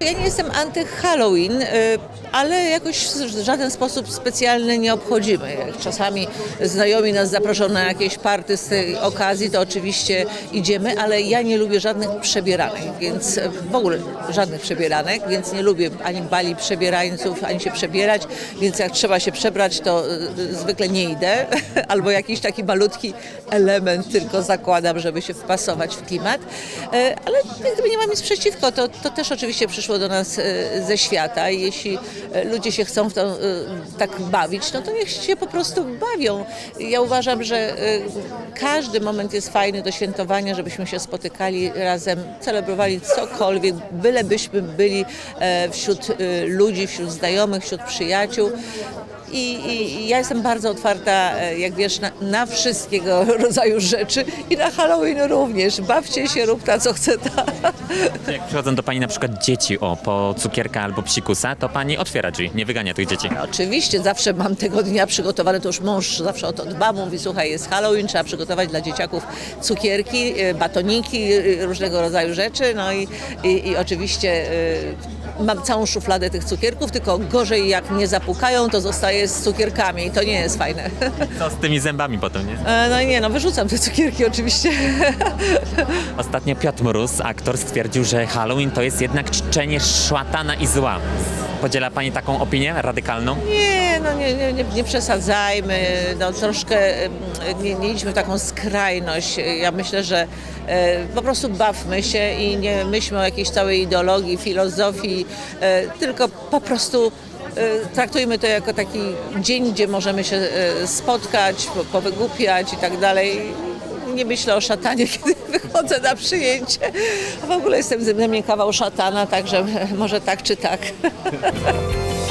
Ja nie jestem anty-Halloween, y, ale jakoś w żaden sposób specjalny nie obchodzimy. Jak czasami znajomi nas zaproszą na jakieś party z tej okazji, to oczywiście idziemy, ale ja nie lubię żadnych przebieranek, więc y, w ogóle żadnych przebieranek, więc nie lubię ani bali przebierańców, ani się przebierać, więc jak trzeba się przebrać, to y, zwykle nie idę, albo jakiś taki malutki element tylko zakładam, żeby się wpasować w klimat, ale gdyby nie mam nic przeciwko, to, to też oczywiście przyszło do nas e, ze świata i jeśli e, ludzie się chcą w to e, tak bawić, no to niech się po prostu bawią. Ja uważam, że każdy moment jest fajny do świętowania, żebyśmy się spotykali razem, celebrowali cokolwiek, bylebyśmy byli wśród ludzi, wśród znajomych, wśród przyjaciół. I, i, ja jestem bardzo otwarta, jak wiesz, na, na wszystkiego rodzaju rzeczy i na Halloween również. Bawcie się, rób ta co chce ta. Jak przychodzą do pani na przykład dzieci o po cukierka albo psikusa, to pani otwiera drzwi, nie wygania tych dzieci. Oczywiście zawsze mam tego dnia przygotowane, to już mąż zawsze o to dba, mówi słuchaj jest Halloween, trzeba przygotować dla dzieciaków cukierki, e, batoniki, e, różnego rodzaju rzeczy, no i, i, i oczywiście mam całą szufladę tych cukierków, tylko gorzej jak nie zapukają, to zostaje z cukierkami i to nie jest fajne. Co z tymi zębami potem, nie? E, No nie, no wyrzucam te cukierki oczywiście. Ostatnio Piotr Mróz, aktor, stwierdził, że Halloween to jest jednak czczenie szatana i zła. Podziela pani taką opinię radykalną? Nie, no nie, nie, nie, nie przesadzajmy, no troszkę nie, nie idźmy w taką skrajność. Ja myślę, że e, po prostu bawmy się i nie myślmy o jakiejś całej ideologii, filozofii, e, tylko po prostu e, traktujmy to jako taki dzień, gdzie możemy się e, spotkać, po- powygłupiać i tak dalej. Nie myślę o szatanie, kiedy wychodzę na przyjęcie. A w ogóle jestem ze mnie kawał szatana, także może tak czy tak.